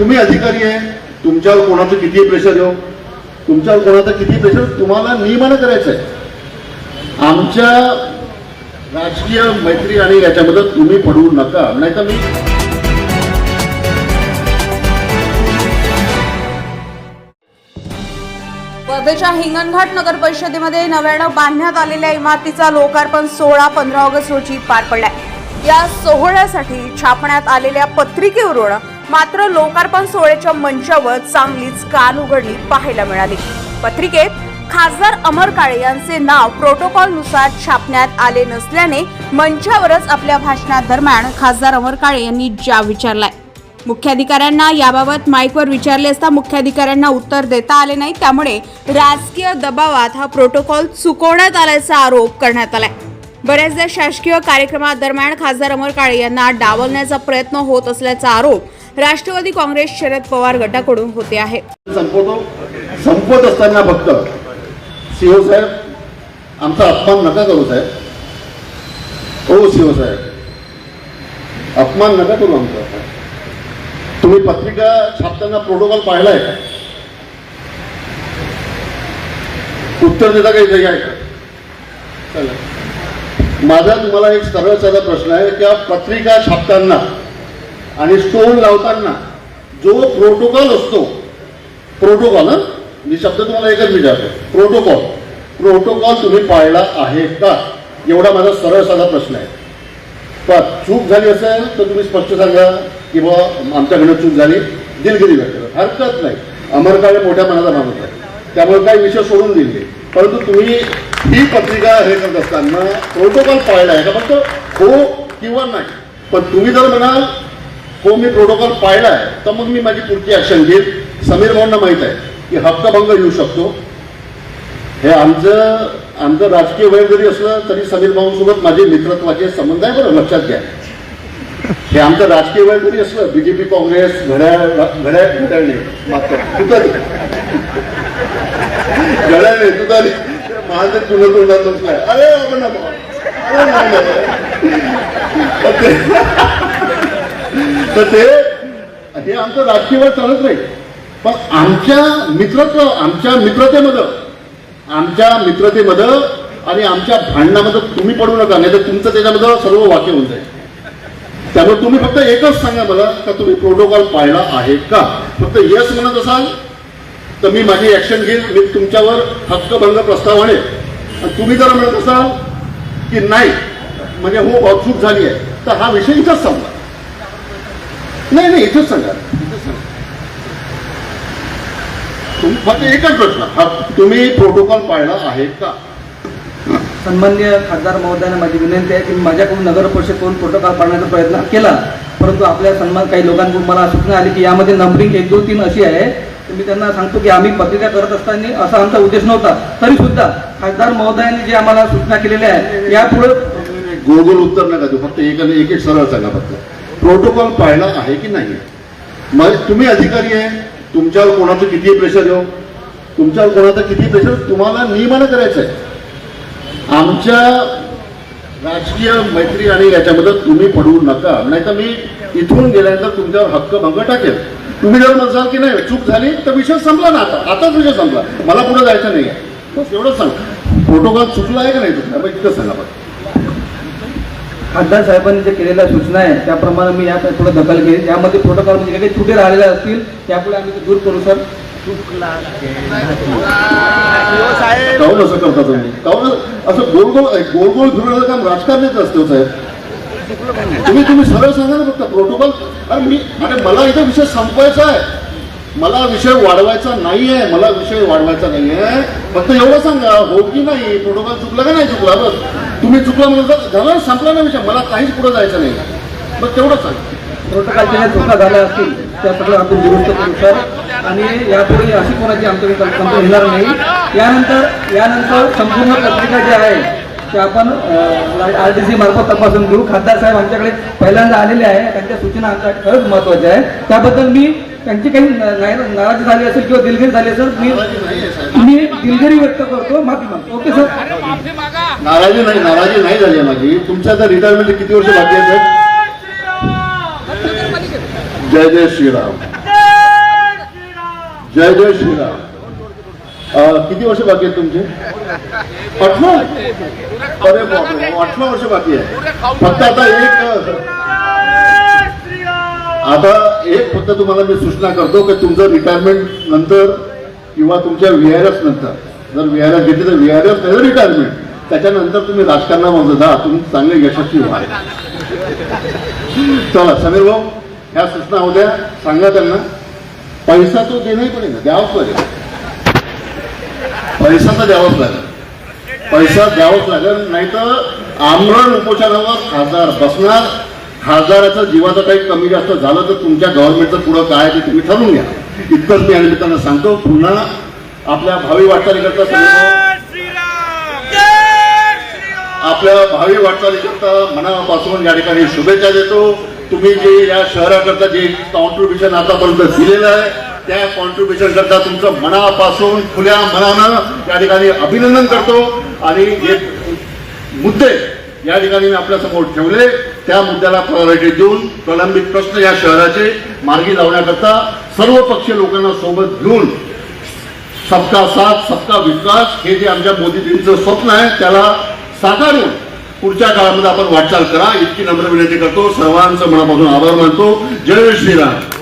तुम्ही अधिकारी आहे तुमच्यावर कोणाचं किती प्रेशर येऊ हो? तुमच्यावर कोणाचं किती प्रेशर तुम्हाला नियमानं करायचं आहे आमच्या राजकीय मैत्री आणि याच्यामध्ये तुम्ही पडू नका नाही तर मी वर्धेच्या हिंगणघाट नगर परिषदेमध्ये नव्यानं बांधण्यात आलेल्या इमारतीचा लोकार्पण सोळा पंधरा ऑगस्ट रोजी पार पडलाय. या सोहळ्यासाठी छापण्यात आलेल्या पत्रिकेवरून मात्र लोकार्पण सोहळ्याच्या मंचावर चांगलीच कान उघडली पाहायला मिळाली. पत्रिकेत खासदार अमर काळे यांचे नाव प्रोटोकॉलनुसार छापण्यात आले नसल्याने मंचावरच आपल्या भाषणादरम्यान खासदार अमर काळे यांनी जाब विचारलाय. मुख्याधिकाऱ्यांना याबाबत माईकवर विचारले असता मुख्याधिकाऱ्यांना उत्तर देता आले नाही त्यामुळे राजकीय दबावात हा प्रोटोकॉल चुकवण्यात आल्याचा आरोप करण्यात आलाय. बऱ्याचदा शासकीय कार्यक्रमादरम्यान खासदार अमर काळे यांना डावलण्याचा प्रयत्न होत असल्याचा आरोप राष्ट्रवादी काँग्रेस शरद पवार गटाकडून होते आहे. संपवतो. संपवत असताना फक्त सीओ साहेब आमचा अपमान नका करू साहेब. हो सीओ साहेब. अपमान नका करू आमचा. तुम्ही पत्रिका छापताना प्रोटोकॉल पाहिलाय का? उत्तर देता काही काही आहे का चला. माझा तुम्हाला एक सरळ साधा प्रश्न आहे. की पत्रिका छापताना आणि स्टोन लावताना जो प्रोटोकॉल असतो प्रोटोकॉल मी शब्द तुम्हाला एकच विचारतो. प्रोटोकॉल. प्रोटोकॉल तुम्ही पाळला आहे का? एवढा माझा सरळ साधा प्रश्न आहे. पण चूक झाली असेल तर तुम्ही स्पष्ट सांगा की बुवा आमच्याकडनं चूक झाली. दिलगिरी व्यक्त करा. हरकत नाही. अमरकाळे मोठ्या मनाचा माणूस आहे. त्यामुळे काही विषय सोडून दिले परंतु तुम्ही ही पत्रिका हे करत असताना प्रोटोकॉल पाळला आहे का? फक्त हो किंवा नाही. पण तुम्ही जर म्हणाल हो मी प्रोटोकॉल पाळला आहे तर मग मी माझी पुढची ॲक्शन घेईल. समीर भाऊंना माहीत आहे की हक्कभंग येऊ शकतो. हे आमचं आमचं राजकीय वय जरी असलं तरी समीर भाऊंसोबत माझे मित्रत्वाचे संबंध आहे बरं लक्षात घ्या. हे आमचं राजकीय वय जरी असलं बीजेपी काँग्रेस घड्याळ घड्याळ घड्याळ नाही मागचं घड्याळ नाही तुतारी. माझं तुला तोंडात नाही अरे आपण नको. अरे नाही, नाही. तर ते- ते हे आमचं राजकीय वय चालत नाही. पण आमच्या मित्रत्व आमच्या मित्रतेमध्ये आमच्या मित्रतेमध्ये आणि आमच्या भांडणामध्ये तुम्ही पडू नका नाही तर तुमचं त्याच्यामध्ये सर्व वाक्य होऊन जाईल. त्यामुळे तुम्ही फक्त एकच सांगा मला का तुम्ही प्रोटोकॉल पाळला आहे का? फक्त यस म्हणत असाल तर मी माझी ऍक्शन घेईन मी तुमच्यावर हक्कभंग प्रस्ताव आणेल. आणि तुम्ही जर म्हणत असाल की नाही म्हणजे हो भाऊ, चूक झाली आहे तर हा विषय इथंच संपला. नाही नाही इथंच सांगा. फक्त एकच प्रश्न. हा तुम्ही प्रोटोकॉल पाळला आहे का? सन्मान्य खासदार महोदयांना माझी विनंती आहे की मी माझ्याकडून नगर परिषदेकडून प्रोटोकॉल पाळण्याचा प्रयत्न केला परंतु आपल्या सन्मान काही लोकांकडून मला सूचना आली की यामध्ये नंबरिंग एक दोन तीन अशी आहे. तर मी त्यांना सांगतो की आम्ही पत्रिका करत असताना असा आमचा उद्देश नव्हता. तरी सुद्धा खासदार महोदयांनी जे आम्हाला सूचना केलेल्या आहेत यापुढे गोल गोल उत्तर नका देऊ फक्त एक एक सरळ सांगा फक्त. प्रोटोकॉल पाळला आहे की नाही मग म्हणजे तुम्ही अधिकारी आहे तुमच्यावर कोणाचं किती प्रेशर येऊ हो? तुमच्यावर कोणाचं किती प्रेशर तुम्हाला नियमानं करायचं आहे. आमच्या राजकीय मैत्री आणि याच्यामध्ये तुम्ही पडू नका. नाही तर मी इथून गेल्यानंतर तुमच्यावर हक्क भंग टाकेल. तुम्ही जर म्हणसाल की नाही चूक झाली तर विषय संपला ना आता. आताच विषय संपला. मला पुढे जायचं नाही. आहे बस एवढंच सांग प्रोटोकॉल चुकला आहे का नाही? तुमचा मग इतकं सांगा बघा खासदार साहेबांनी जे केलेल्या सूचना आहे त्याप्रमाणे मी यात थोडं दखल घेईन. यामध्ये प्रोटोकॉल म्हणजे काही त्रुटी राहिलेल्या असतील त्यापुढे आम्ही ते दूर करू सर काऊन असं करता तुम्ही? काऊन असं गोल गोल गोल गोल फिरवण्याचं काम राजकारणीच असतं साहेब तुम्ही तुम्ही सरळ सांगा ना फक्त प्रोटोकॉल अरे मी अरे मला इथं विषय संपवायचा आहे. मला विषय वाढवायचा नाही आहे मला विषय वाढवायचा नाही आहे फक्त एवढं सांगा हो की नाही? प्रोटोकॉल चुकला का नाही चुकला? बस. तुम्ही चुकला म्हणून तर झालं संपला ना विषय. मला काहीच पुढे जायचं नाही. मग तेवढंच आहे प्रोटोकॉलच्या ज्या चुका झाल्या असतील त्या सगळं आपण दुरुस्त करू सर. आणि यापुढे अशी कोणाची आमच्याकडे कंप्लेंट येणार नाही. यानंतर यानंतर संपूर्ण पत्रिका जी आहे ते आपण आर टी सी मार्फत तपासून घेऊ. खासदार साहेब आमच्याकडे पहिल्यांदा आलेले आहे. त्यांच्या सूचना आमच्या खरंच महत्त्वाच्या आहे त्याबद्दल मी त्यांची काही नाराजी झाली असेल किंवा दिलगिरी झाली असेल मी मी दिलगिरी व्यक्त करतो. माफी मागतो. Okay sir. नाराजी नाही नाराजी नाही झाली आहे माझी. तुमच्या आता रिटायरमेंट किती वर्ष बाकी आहे साहेब जय जय श्रीराम. जय जय श्रीराम. किती वर्ष बाकी आहेत तुमचे? अठरा? अरे अठरा वर्ष बाकी आहे. फक्त आता एक आता एक फक्त तुम्हाला मी सूचना करतो की तुमचं रिटायरमेंट नंतर किंवा तुमच्या व्ही आर एस नंतर. जर व्ही आर एस घेतली तर व्ही आर एस नाही रिटायरमेंट त्याच्यानंतर तुम्ही राजकारणामध्ये जा तुम्ही चांगले यशस्वी व्हाल चला समीर भाऊ ह्या सूचना होत्या. सांगा त्यांना. पैसा तो देणंही पडेल द्यावाच लागेल. पैसा तर द्यावाच लागेल. पैसा द्यावाच लागेल नाही तर आमरण उपोषणावर खासदार बसणार. खासदाराचं जीवाचं काही कमी जास्त झालं तर तुमच्या गव्हर्नमेंटचं पुढं काय ते तुम्ही ठरवून घ्या. इतकंच मी या निमित्तानं सांगतो. पुन्हा आपल्या भावी वाटचालीकरता समीर आपल्या भावी वाटचालीकरता मनापासून या ठिकाणी शुभेच्छा देतो. तुम्ही जे या शहराकरता जे कॉन्ट्रीब्युशन आतापर्यंत दिलेलं आहे त्या कॉन्ट्रीब्युशन करता तुमचं मनापासून खुल्या मनानं या ठिकाणी अभिनंदन करतो. आणि जे मुद्दे या ठिकाणी मी आपल्यासमोर ठेवले. त्या मुद्द्याला प्रायोरिटी देऊन प्रलंबित प्रश्न या शहराचे मार्गी लावण्याकरता सर्व पक्षीय लोकांना सोबत घेऊन सबका साथ सबका विकास हे जे आमच्या मोदीजींचं स्वप्न आहे त्याला साकारून पुढच्या काळामध्ये आपण वाटचाल करा. इतकी नम्र विनंती करतो. सर्वांचं मनापासून आभार मानतो. जय श्रीराम.